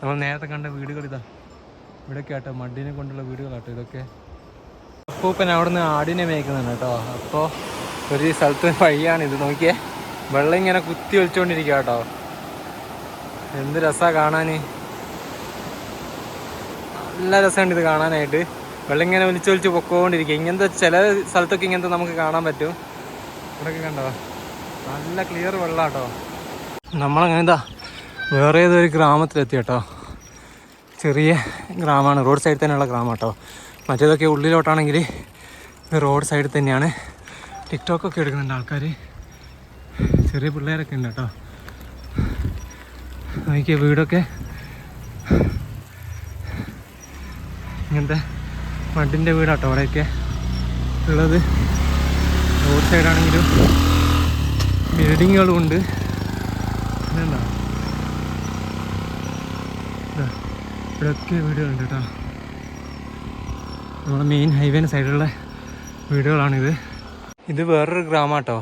നമ്മൾ നേരത്തെ കണ്ട വീടുകളിതാ ഇവിടെയൊക്കെ ആട്ടോ മടിനെ കൊണ്ടുള്ള വീടുകളാട്ടോ ഇതൊക്കെ. അപ്പൂപ്പൻ അവിടുന്ന് ആടിനെ മേയ്ക്കുന്നുണ്ട് കേട്ടോ. അപ്പോൾ ഒരു സ്ഥലത്ത് വഴിയാണ് ഇത്. നോക്കിയേ വെള്ളം ഇങ്ങനെ കുത്തി ഒലിച്ചുകൊണ്ടിരിക്കുക കേട്ടോ എന്ത് രസാ കാണാൻ നല്ല രസമുണ്ട് ഇത് കാണാനായിട്ട്. വെള്ളം ഇങ്ങനെ ഒലിച്ച് ഒലിച്ച് പൊക്കോണ്ടിരിക്കുക. ഇങ്ങനത്തെ ചില സ്ഥലത്തൊക്കെ ഇങ്ങനത്തെ നമുക്ക് കാണാൻ പറ്റും. ഇവിടെയൊക്കെ കണ്ടോ? നല്ല ക്ലിയർ വെള്ളം കേട്ടോ നമ്മളങ്ങനെ എന്താ വേറെ ഏതൊരു ഗ്രാമത്തിലെത്തി കേട്ടോ. ചെറിയ ഗ്രാമമാണ്. റോഡ് സൈഡിൽ തന്നെയുള്ള ഗ്രാമം കേട്ടോ മറ്റേതൊക്കെ ഉള്ളിലോട്ടാണെങ്കിൽ ഇത് റോഡ് സൈഡിൽ തന്നെയാണ്. ടിക്ടോക്കൊക്കെ എടുക്കുന്നുണ്ട് ആൾക്കാർ ചെറിയ പിള്ളേരൊക്കെ ഉണ്ട് കേട്ടോ. നോക്കിയ വീടൊക്കെ. ഇങ്ങനത്തെ മഡിന്റെ വീടാട്ടോ അവിടെയൊക്കെ ഉള്ളത്. റോഡ് സൈഡാണെങ്കിലും ബിൽഡിങ്ങുകളും ഉണ്ട്. ഇവിടെയൊക്കെ വീടുകളുണ്ട് കേട്ടോ. നമ്മുടെ മെയിൻ ഹൈവേന്റെ സൈഡിലുള്ള വീടുകളാണിത്. ഇത് വേറൊരു ഗ്രാമം കേട്ടോ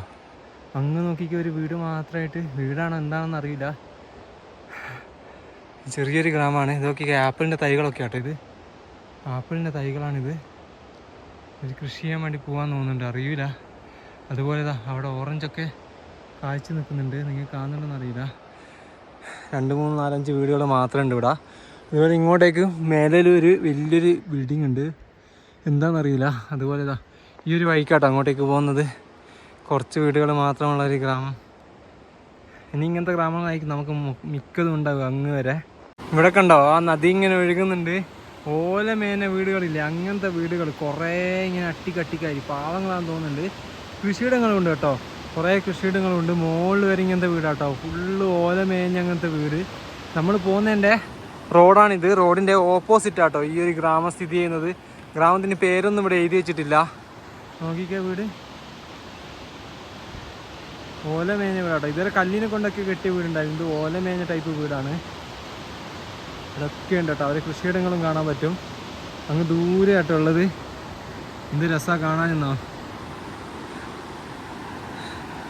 അങ്ങ് നോക്കിക്ക് ഒരു വീട് മാത്രമായിട്ട് വീടാണോ എന്താണെന്ന് അറിയില്ല. ചെറിയൊരു ഗ്രാമമാണ് ഇതൊക്കെ ആപ്പിളിന്റെ തൈകളൊക്കെ ആട്ടോ ഇത്. ആപ്പിളിന്റെ തൈകളാണിത്. ഇത് കൃഷി ചെയ്യാൻ വേണ്ടി പോകാൻ തോന്നുന്നുണ്ട്. അറിയില്ല അതുപോലെ ഇതാ അവിടെ ഓറഞ്ചൊക്കെ കാഴ്ച നിൽക്കുന്നുണ്ട്. നിങ്ങൾ കാണുന്നുണ്ടെന്ന് അറിയില്ല രണ്ട് മൂന്ന് നാലഞ്ച് വീടുകൾ മാത്രമുണ്ട് ഇവിടെ. അതുപോലെ ഇങ്ങോട്ടേക്ക് മേലൊരു വലിയൊരു ബിൽഡിംഗ് ഉണ്ട്. എന്താണെന്നറിയില്ല അതുപോലെ ഇതാ ഈ ഒരു വഴിക്കാട്ടോ അങ്ങോട്ടേക്ക് പോകുന്നത്. കുറച്ച് വീടുകൾ മാത്രമുള്ള ഒരു ഗ്രാമം. ഇനി ഇങ്ങനത്തെ ഗ്രാമങ്ങളായിരിക്കും നമുക്ക് മിക്കതും ഉണ്ടാവുക അങ്ങ് വരെ. ഇവിടെ കണ്ടോ ആ നദി ഇങ്ങനെ ഒഴുകുന്നുണ്ട്. ഓല വീടുകളില്ല? അങ്ങനത്തെ വീടുകൾ കുറേ ഇങ്ങനെ അട്ടിക്കട്ടിക്കായി. പാവങ്ങളാന്ന് തോന്നുന്നുണ്ട്. കൃഷിയിടങ്ങളുണ്ട് കേട്ടോ. കുറേ കൃഷിയിടങ്ങളുണ്ട്. മുകളിൽ വരെ ഇങ്ങനത്തെ വീടാട്ടോ. ഫുള്ള് ഓലമേഞ്ഞ അങ്ങനത്തെ വീട്. നമ്മൾ പോകുന്നതിന്റെ റോഡാണിത്. റോഡിന്റെ ഓപ്പോസിറ്റ് ആട്ടോ ഈ ഒരു ഗ്രാമം സ്ഥിതി ചെയ്യുന്നത്. ഗ്രാമത്തിന്റെ പേരൊന്നും ഇവിടെ എഴുതി വെച്ചിട്ടില്ല. നോക്കിക്കേ വീട്. ഓലമേഞ്ഞ വീടാട്ടോ. ഇതുവരെ കല്ലിനെ കൊണ്ടൊക്കെ കെട്ടിയ വീടുണ്ടായിരുന്നു. ഇത് ഓലമേഞ്ഞ ടൈപ്പ് വീടാണ്. ഇതൊക്കെ ഉണ്ട് കേട്ടോ. അവരെ കൃഷിയിടങ്ങളും കാണാൻ പറ്റും. അങ്ങ് ദൂരെ ആട്ടോ ഉള്ളത്. എന്ത് രസമാണ് കാണാനെന്നോ.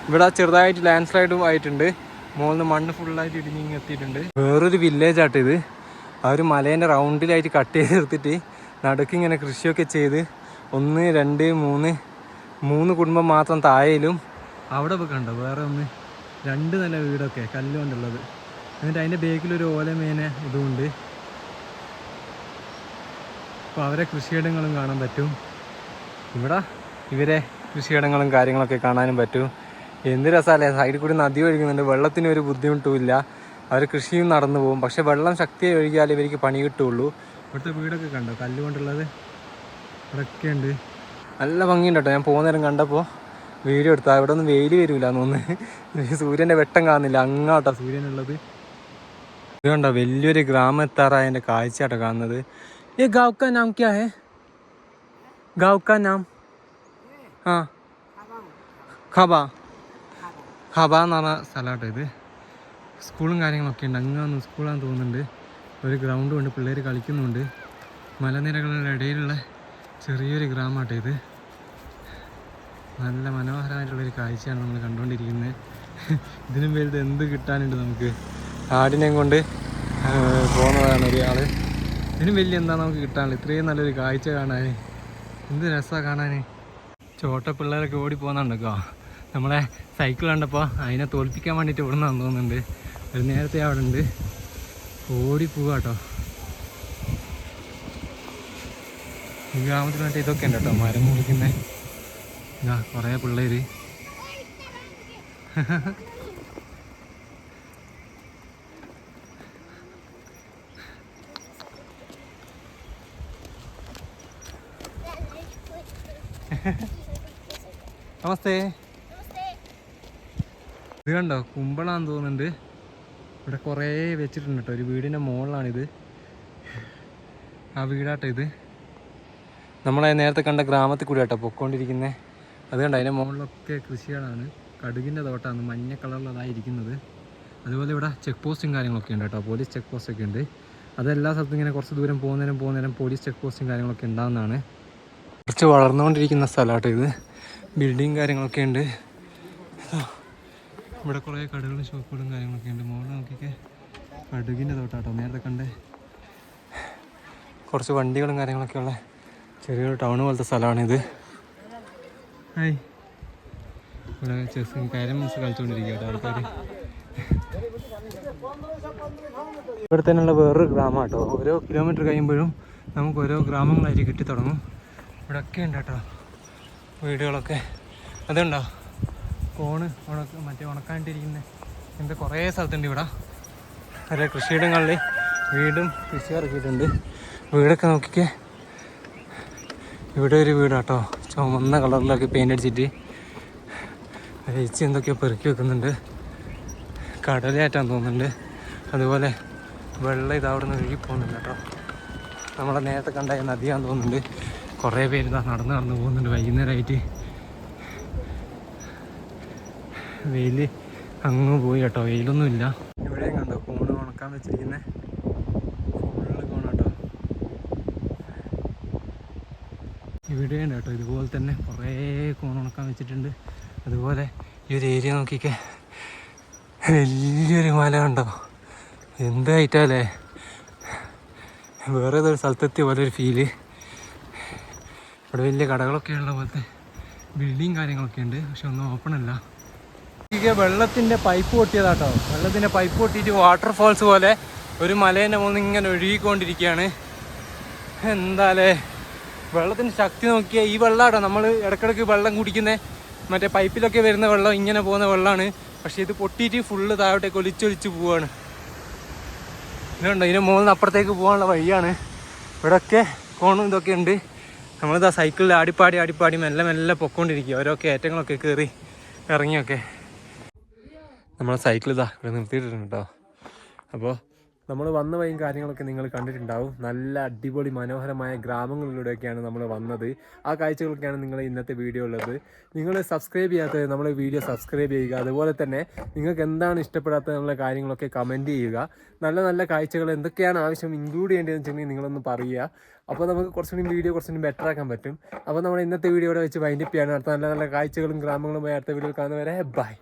ഇവിടെ ചെറുതായിട്ട് ലാൻഡ് സ്ലൈഡും ആയിട്ടുണ്ട്. മുകളിൽ നിന്ന് മണ്ണ് ഫുള്ളായിട്ട് ഇടിഞ്ഞിങ്ങ് എത്തിയിട്ടുണ്ട്. വേറൊരു വില്ലേജ് ആട്ടോ ഇത്. ആ ഒരു മലേന്റെ റൗണ്ടിലായിട്ട് കട്ട് ചെയ്ത് നിർത്തിയിട്ട് നടുക്ക് ഇങ്ങനെ കൃഷിയൊക്കെ ചെയ്ത് ഒന്ന് രണ്ട് മൂന്ന് മൂന്ന് കുടുംബം മാത്രം താഴയിലും. അവിടെ കണ്ടോ? വേറെ ഒന്ന്. രണ്ട് നല്ല വീടൊക്കെ കല്ല് കൊണ്ടുള്ളത് എന്നിട്ട് അതിന്റെ ബേക്കിലൊരു ഓലമേന ഇതുമുണ്ട്. അപ്പോൾ അവരെ കൃഷിയിടങ്ങളും കാണാൻ പറ്റും. ഇവിടെ ഇവരെ കൃഷിയിടങ്ങളും കാര്യങ്ങളൊക്കെ കാണാനും പറ്റും. എന്ത് രസമല്ലേ സൈഡിൽ കൂടി നദി ഒഴുകുന്നുണ്ട് വെള്ളത്തിന് ഒരു ബുദ്ധിമുട്ടുമില്ല. അവർ കൃഷിയും നടന്നു പോകും. പക്ഷെ വെള്ളം ശക്തിയായി ഒഴുകിയാൽ ഇവർക്ക് പണി കിട്ടുള്ളൂ ഇവിടുത്തെ വീടൊക്കെ കണ്ടോ കല്ല് കൊണ്ടുള്ളത് ഇവിടെയൊക്കെ ഉണ്ട്. നല്ല ഭംഗിയുണ്ട് കേട്ടോ ഞാൻ പോകുന്ന നേരം കണ്ടപ്പോൾ വീഡിയോ എടുത്താൽ ഇവിടെ ഒന്നും വെയിൽ വരില്ല എന്നൊന്ന് സൂര്യന്റെ വെട്ടം കാണുന്നില്ല അങ്ങോട്ടാണ് സൂര്യനുള്ളത്. ഇത് കണ്ടോ വലിയൊരു ഗ്രാമത്താറായ കാഴ്ച കാഴ്ചയാട്ടോ കാണുന്നത്. ഈ ഗൗക്ക നാം ക്യാ ഹേ? ഗാവ് കാ നാം? ആ. ഖബ. ഖബ എന്ന് പറഞ്ഞ സ്ഥലമാട്ടോ ഇത്. സ്കൂളും കാര്യങ്ങളൊക്കെ ഉണ്ട്. അങ്ങ് സ്കൂളാന്ന് തോന്നുന്നുണ്ട്. ഒരു ഗ്രൗണ്ടും ഉണ്ട് പിള്ളേർ കളിക്കുന്നുണ്ട്. മലനിരകളുടെ ഇടയിലുള്ള ചെറിയൊരു ഗ്രാമമാട്ടോ ഇത്. നല്ല മനോഹരമായിട്ടുള്ളൊരു കാഴ്ചയാണ് നമ്മൾ കണ്ടുകൊണ്ടിരിക്കുന്നത്. ഇതിനും വലുത് എന്ത് കിട്ടാനുണ്ട് നമുക്ക്? ആടിനെയും കൊണ്ട് പോകുന്നതാണ് ഒരാൾ ഇതിനും വലിയ എന്താ നമുക്ക് കിട്ടാനുള്ളത്? ഇത്രയും നല്ലൊരു കാഴ്ച കാണാൻ എന്ത് രസമാണ് കാണാൻ ചോട്ട പിള്ളേരൊക്കെ ഓടി പോകുന്നുണ്ടോ നമ്മളെ സൈക്കിൾ കണ്ടപ്പോൾ അതിനെ തോൽപ്പിക്കാൻ വേണ്ടിയിട്ട് ഇവിടെ നിന്ന് തോന്നുന്നുണ്ട്. ഒരു നേരത്തെ അവിടെ ഉണ്ട്. ഓടി പോവാട്ടോ ഈ ഗ്രാമത്തിൽ ഇതൊക്കെ ഉണ്ട് കേട്ടോ മരം മുറിക്കുന്ന. ഇതാ കുറേ പിള്ളേര്. <laughs> നമസ്തേ. ഇത് കണ്ടോ? കുമ്പളാന്ന് തോന്നുന്നുണ്ട്. ഇവിടെ കുറേ വെച്ചിട്ടുണ്ട് കേട്ടോ. ഒരു വീടിന്റെ മുകളിലാണിത് ആ വീടാട്ടോ ഇത്. നമ്മളെ നേരത്തെ കണ്ട ഗ്രാമത്തിൽ കൂടി കേട്ടോ പൊക്കോണ്ടിരിക്കുന്നത് അത് കണ്ടോ? അതിന്റെ മുകളിലൊക്കെ കൃഷികളാണ്. കടുകിന്റെ തോട്ടമാണ് മഞ്ഞ കളറിലതായിരിക്കുന്നത് അതുപോലെ ഇവിടെ ചെക്ക് പോസ്റ്റും കാര്യങ്ങളൊക്കെ ഉണ്ട് കേട്ടോ. പോലീസ് ചെക്ക് പോസ്റ്റ് ഒക്കെ ഉണ്ട്. അതെല്ലാ സ്ഥലത്തും ഇങ്ങനെ കുറച്ച് ദൂരം പോകുന്നേരം പോകുന്നേരം പോലീസ് ചെക്ക് പോസ്റ്റും കാര്യങ്ങളൊക്കെ ഉണ്ടാകുന്നതാണ് കുറച്ച് വളർന്നുകൊണ്ടിരിക്കുന്ന സ്ഥലമാട്ടോ ഇത്. ബിൽഡിങ് കാര്യങ്ങളൊക്കെ ഉണ്ട്. ഇവിടെ കുറേ കടകളും ഷോപ്പുകളും കാര്യങ്ങളൊക്കെ ഉണ്ട്. മുകളിൽ നോക്കിയൊക്കെ കടുകിന്റെ തോട്ടാട്ടോ നേരത്തെ കണ്ടേ. കുറച്ച് വണ്ടികളും കാര്യങ്ങളൊക്കെ ഉള്ള ചെറിയൊരു ടൗൺ പോലത്തെ സ്ഥലമാണിത് ഹായ് ഇവിടെ ചെസ് കാരംസ് കളിച്ചുകൊണ്ടിരിക്കുക ഇവിടെ തന്നെയുള്ള വേറൊരു ഗ്രാമം കേട്ടോ ഓരോ കിലോമീറ്റർ കഴിയുമ്പോഴും നമുക്ക് ഓരോ ഗ്രാമങ്ങളായിട്ട് കിട്ടി തുടങ്ങും ഇവിടെ ഒക്കെ ഉണ്ട് കേട്ടോ. വീടുകളൊക്കെ. അതുണ്ടോ? കോണ് ഉണക്ക് മറ്റേ ഉണക്കാണ്ടിരിക്കുന്ന ഇങ്ങനത്തെ കുറേ സ്ഥലത്തുണ്ട് ഇവിടെ. അതേ കൃഷിയിടങ്ങളിൽ വീടും കൃഷി ഇറക്കിയിട്ടുണ്ട്. വീടൊക്കെ നോക്കിക്കേ. ഇവിടെ ഒരു വീടാട്ടോ ചുമന്ന കളറിലൊക്കെ പെയിന്റ് അടിച്ചിട്ട്. ചേച്ചി എന്തൊക്കെയോ പെറുക്കി വെക്കുന്നുണ്ട്. കടലയാറ്റാൻ തോന്നുന്നുണ്ട്. അതുപോലെ വെള്ളം ഇതവിടെ നിന്ന് ഒഴുകി പോകുന്നുണ്ട് കേട്ടോ. നമ്മളെ നേരത്തെ കണ്ടായ നദിയാന്ന് തോന്നുന്നുണ്ട്. കുറേ പേര് ഇതാ നടന്ന് നടന്ന് പോകുന്നുണ്ട്. വൈകുന്നേരമായിട്ട് വെയിൽ അങ്ങ് പോയി കേട്ടോ. വെയിലൊന്നുമില്ല ഇവിടെ കണ്ടോ? കോണ് ഉണക്കാൻ വെച്ചിരിക്കുന്നത് ഫുള്ള് കോണാട്ടോ ഇവിടെയുണ്ട് കേട്ടോ. ഇതുപോലെ തന്നെ കുറേ കോൺ ഉണക്കാൻ വെച്ചിട്ടുണ്ട്. അതുപോലെ ഈ ഒരു ഏരിയ നോക്കിക്കേ. വലിയൊരു മല കണ്ടോ? എന്തായിട്ടല്ലേ വേറെ ഏതൊരു സ്ഥലത്തെത്തിയ പോലെ ഒരു ഫീൽ ഇവിടെ വലിയ കടകളൊക്കെ ഉള്ള പോലത്തെ ബിൽഡിങ് കാര്യങ്ങളൊക്കെ ഉണ്ട് പക്ഷെ ഒന്നും ഓപ്പൺ അല്ല. വെള്ളത്തിന്റെ പൈപ്പ് പൊട്ടിയതാട്ടോ. വെള്ളത്തിന്റെ പൈപ്പ് പൊട്ടിയിട്ട് വാട്ടർഫോൾസ് പോലെ ഒരു മലേന്റെ മുകളിൽ ഇങ്ങനെ ഒഴുകിക്കൊണ്ടിരിക്കുകയാണ്. എന്താലേ? വെള്ളത്തിന്റെ ശക്തി നോക്കിയാൽ ഈ വെള്ളമാട്ടോ നമ്മൾ ഇടക്കിടക്ക് വെള്ളം കുടിക്കുന്ന മറ്റേ പൈപ്പിലൊക്കെ വരുന്ന വെള്ളം ഇങ്ങനെ പോകുന്ന വെള്ളമാണ് പക്ഷെ ഇത് പൊട്ടിയിട്ട് ഫുള്ള് താഴോട്ടേക്ക് ഒലിച്ചൊലിച്ച് പോവാണ്. ഇതുണ്ടോ? ഇതിന് മുകളിൽ അപ്പുറത്തേക്ക് പോകാനുള്ള വഴിയാണ്. ഇവിടെയൊക്കെ കോണും ഇതൊക്കെ ഉണ്ട്. നമ്മളിതാ സൈക്കിളിൽ ആടിപ്പാടി ആടിപ്പാടി മെല്ലെ മെല്ലെ പൊക്കോണ്ടിരിക്കുക ഓരോ കയറ്റങ്ങളൊക്കെ കയറി ഇറങ്ങിയൊക്കെ. നമ്മളെ സൈക്കിൾ ഇതാ ഇവിടെ നിർത്തിയിട്ടുണ്ട് കേട്ടോ അപ്പോൾ നമ്മൾ വന്ന വഴിയും കാര്യങ്ങളൊക്കെ നിങ്ങൾ കണ്ടിട്ടുണ്ടാവും. നല്ല അടിപൊളി മനോഹരമായ ഗ്രാമങ്ങളിലൂടെയൊക്കെയാണ് നമ്മൾ വന്നത്. ആ കാഴ്ചകളൊക്കെയാണ് നിങ്ങൾ ഇന്നത്തെ വീഡിയോ ഉള്ളത്. നിങ്ങൾ സബ്സ്ക്രൈബ് ചെയ്യാത്തത് നമ്മൾ വീഡിയോ സബ്സ്ക്രൈബ് ചെയ്യുക. അതുപോലെ തന്നെ നിങ്ങൾക്ക് എന്താണ് ഇഷ്ടപ്പെടാത്ത എന്നുള്ള കാര്യങ്ങളൊക്കെ കമന്റ് ചെയ്യുക. നല്ല നല്ല കാഴ്ചകൾ എന്തൊക്കെയാണ് ആവശ്യം ഇൻക്ലൂഡ് ചെയ്യേണ്ടതെന്ന് വെച്ചിട്ടുണ്ടെങ്കിൽ നിങ്ങളൊന്ന് പറയുക. അപ്പോൾ നമുക്ക് കുറച്ചുകൂടി വീഡിയോ കുറച്ചുകൂടി ബെറ്റർ ആക്കാൻ പറ്റും. അപ്പോൾ നമ്മൾ ഇന്നത്തെ വീഡിയോ ഇവിടെ വെച്ച് വൈൻഡപ്പ് ചെയ്യാണ്. അടുത്ത നല്ല നല്ല കാഴ്ചകളും ഗ്രാമങ്ങളും പോയി അടുത്ത വീഡിയോ കാണുന്നവരെ ബൈ